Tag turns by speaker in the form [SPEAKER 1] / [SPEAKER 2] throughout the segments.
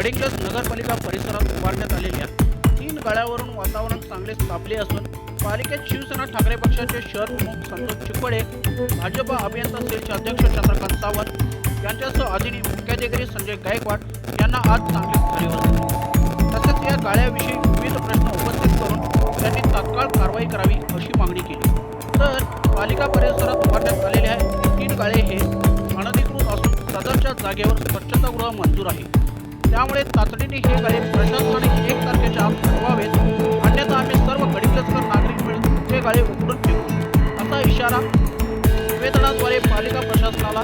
[SPEAKER 1] गडिंग्लज नगरपालिका परिसरात उभारण्यात आलेल्या तीन गाड्यावरून वातावरण चांगले तापले असून पालिकेत शिवसेना ठाकरे पक्षाचे शहर प्रमुख संतोष चिपळे भाजपा अभियंता सेलचे अध्यक्ष चंद्रकांत सावंत यांच्यासह आदिनी मुख्याधिकारी संजय गायकवाड यांना आज चांगले धारेवर धरले. तसेच या गाळ्याविषयी विविध प्रश्न उपस्थित करून त्यांनी तात्काळ कारवाई करावी अशी मागणी केली तर पालिका परिसरात उभारण्यात आलेले आहे तीन गाळे हे अनधिकृत असून सदरच्या जागेवर स्वच्छतागृह मंजूर आहे त्यामुळे तातडीने हे गाळे प्रशासनाने एक तारखेच्या आत ठरवावेत. अन्यथा आम्ही सर्व गडिंगलजकर नागरिक मिळून हे गाळे उघडून फेकू. असा इशारा निवेदनाद्वारे पालिका प्रशासनाला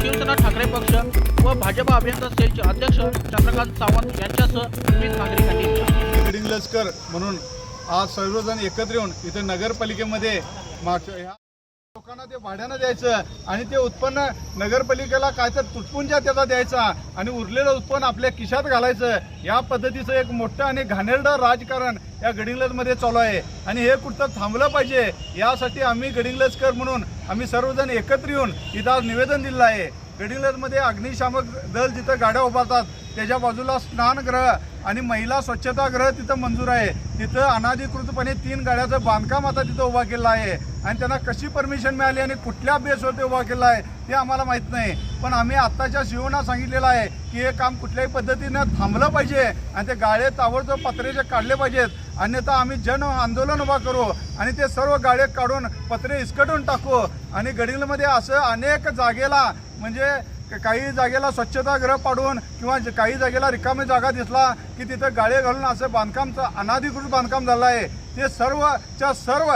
[SPEAKER 1] शिवसेना ठाकरे पक्ष व भाजप अभियंता सेलचे अध्यक्ष चंद्रकांत सावंत यांच्यासह विविध नागरिकांनी दिला.
[SPEAKER 2] गडिंग लष्कर म्हणून आज सर्वजण एकत्र येऊन इथे नगरपालिकेमध्ये मागच्या ह्या लोकांना ते भाड्यानं द्यायचं आणि ते उत्पन्न नगरपालिकेला काय तर तुटपुंजा त्याचा द्यायचा आणि उरलेलं उत्पन्न आपल्या किशात घालायचं. या पद्धतीचं एक मोठं आणि घाणेरडं राजकारण या गडिंग्लजमध्ये चालू आहे. आणि हे कुठं थांबलं पाहिजे यासाठी आम्ही गडिंग्लजकर म्हणून आम्ही सर्वजण एकत्र येऊन इथं आज निवेदन दिलं आहे. गडिंग्लजमध्ये अग्निशामक दल जिथं गाड्या उभारतात त्याच्या बाजूला स्नानगृह आणि महिला स्वच्छतागृह तिथं मंजूर आहे. तिथं अनाधिकृतपणे तीन गाड्याचं बांधकाम आता तिथं उभा केलं आहे. आणि त्यांना कशी परमिशन मिळाली आणि कुठल्या बेसवर ते उभा केला आहे ते आम्हाला माहीत नाही. पण आम्ही आत्ताच्या शिवना सांगितलेलं आहे की हे काम कुठल्याही पद्धतीनं थांबलं पाहिजे आणि ते गाळे ताबडतोब पत्रेचे काढले पाहिजेत. अन्यथा आम्ही जन आंदोलन उभा करू आणि ते सर्व गाळे काढून पत्रे इसकटून टाकू. आणि गडिंगलमध्ये असं अनेक जागेला म्हणजे काही जागेला स्वच्छतागृह पाडून किंवा काही जागेला रिकामी जागा दिसला की तिथं गाळे घालून असं बांधकामचं अनाधिकृत बांधकाम झालं आहे. ते सर्वच्या सर्व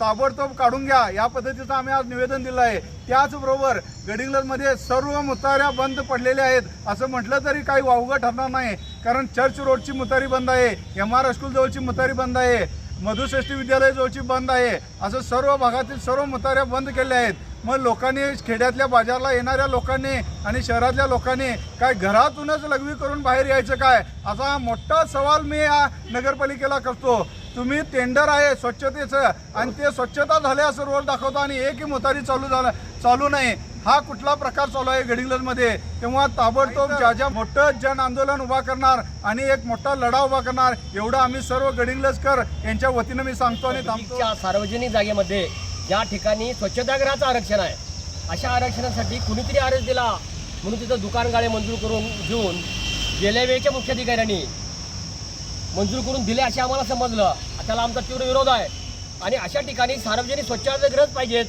[SPEAKER 2] ताबडतोब काढून घ्या. या पद्धतीचं आम्ही आज निवेदन दिलं आहे. त्याचबरोबर गडिंग्लजमध्ये सर्व मुताऱ्या बंद पडलेल्या आहेत. असं म्हटलं तरी काही वावगं ठरणार नाही. कारण चर्च रोडची मुतारी बंद आहे. एम आर स्कूलजवळची मुतारी बंद आहे. मधुश्रेष्ठी विद्यालय जवळची बंद आहे. असं सर्व भागातील सर्व मुताऱ्या बंद केल्या आहेत. मग लोकांनी खेड्यातल्या बाजारला येणाऱ्या लोकांनी आणि शहरातल्या लोकांनी काय घरातूनच लघवी करून बाहेर यायचं काय? असा मोठा सवाल मी या नगरपालिकेला करतो. तुम्ही टेंडर आहे स्वच्छतेचं आणि ते स्वच्छता झाले असं रोड दाखवता आणि एकही मोतारी चालू झालं चालू नाही. हा कुठला प्रकार चालू आहे गडिंग्लजमध्ये? तेव्हा ताबडतोब ज्या ज्या मोठं जन आंदोलन उभा करणार आणि एक मोठा लढा उभा करणार एवढं आम्ही सर्व गडिंग्लजकर यांच्या वतीनं मी सांगतो आणि थांबतो.
[SPEAKER 3] सार्वजनिक जागेमध्ये ज्या ठिकाणी स्वच्छतागृहाचं आरक्षण आहे. अशा आरक्षणासाठी कुणीतरी आरक्षण दिला. म्हणून तिथं दुकान गाळे मंजूर करून घेऊन गेल्या वेळेच्या मुख्याधिकाऱ्यांनी मंजूर करून दिले असे आम्हाला समजलं. त्याला आमचा तीव्र विरोध आहे. आणि अशा ठिकाणी सार्वजनिक स्वच्छतागृहच पाहिजेत.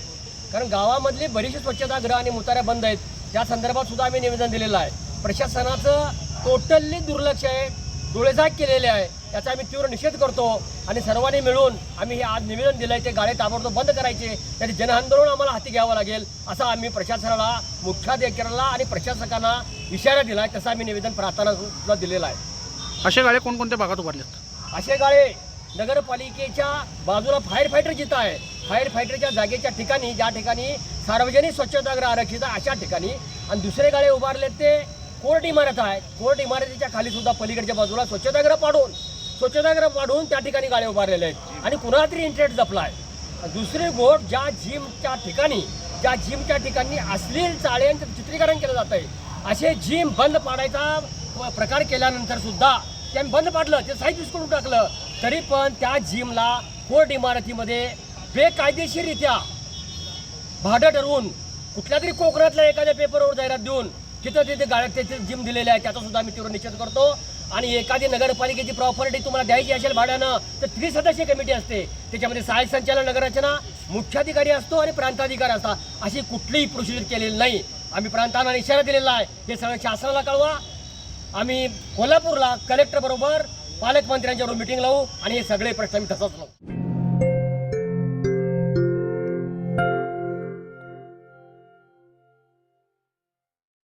[SPEAKER 3] कारण गावामधली बरीचशी स्वच्छतागृह आणि मुताऱ्या बंद आहेत. त्या संदर्भात सुद्धा आम्ही निवेदन दिलेलं आहे. प्रशासनाचं टोटली दुर्लक्ष आहे. डोळेझाक केलेले आहे. याचा आम्ही तीव्र निषेध करतो आणि सर्वांनी मिळून आम्ही हे आज निवेदन दिलं आहे ते गाळे ताबडतोब बंद करायचे. त्याचे जनआंदोलन आम्हाला हाती घ्यावं लागेल असं आम्ही प्रशासनाला मुख्याधिकाऱ्याला आणि प्रशासकांना इशारा दिला आहे तसं आम्ही निवेदन प्रार्थना दिलेलं आहे.
[SPEAKER 1] असे गाळे कोणकोणत्या भागात उभारलेत?
[SPEAKER 3] असे गाळे नगरपालिकेच्या बाजूला फायर फायटर जिथं आहे फायर फायटरच्या जागेच्या ठिकाणी ज्या ठिकाणी सार्वजनिक स्वच्छतागृह आरक्षित आहे अशा ठिकाणी. आणि दुसरे गाळे उभारले ते कोर्ट इमारत आहे. कोर्ट इमारतीच्या खाली सुद्धा पलीकडच्या बाजूला स्वच्छतागृह पाडून स्वच्छताग्रह वाढवून त्या ठिकाणी गाड्या उभारलेल्या आहेत. आणि कुणाला तरी इंटरेस्ट जपला आहे दुसरी गोष्ट ज्या जिमच्या ठिकाणी ज्या जिमच्या ठिकाणी अश्लील चाळ्यांचं चित्रीकरण केलं जात आहे असे जिम बंद पाडायचा प्रकार केल्यानंतर सुद्धा त्यांनी बंद पाडलं ते साहित्य करून टाकलं. तरी पण त्या जिमला कोर्ट इमारतीमध्ये बेकायदेशीररित्या भाडं ठरवून कुठल्या तरी कोकणातल्या एखाद्या पेपरवर जाहिरात देऊन तिथं तिथे गाड्या त्याचे जिम दिलेल्या आहे त्याचा सुद्धा आम्ही तीव्र निषेध करतो. आणि एखादी नगरपालिकेची प्रॉपर्टी तुम्हाला द्यायची असेल भाड्यानं तर त्रिसदस्यीय कमिटी असते. त्याच्यामध्ये सहाय्यक संचालन नगररचना मुख्याधिकारी असतो आणि प्रांताधिकारी असतात. अशी कुठलीही प्रोसिजर केलेली नाही. आम्ही प्रांतांना इशारा दिलेला आहे. हे सगळं शासनाला कळवा. आम्ही कोल्हापूरला कलेक्टर बरोबर पालकमंत्र्यांच्यावर मिटिंग लावू आणि हे सगळे प्रश्न आम्ही तसंच लावू.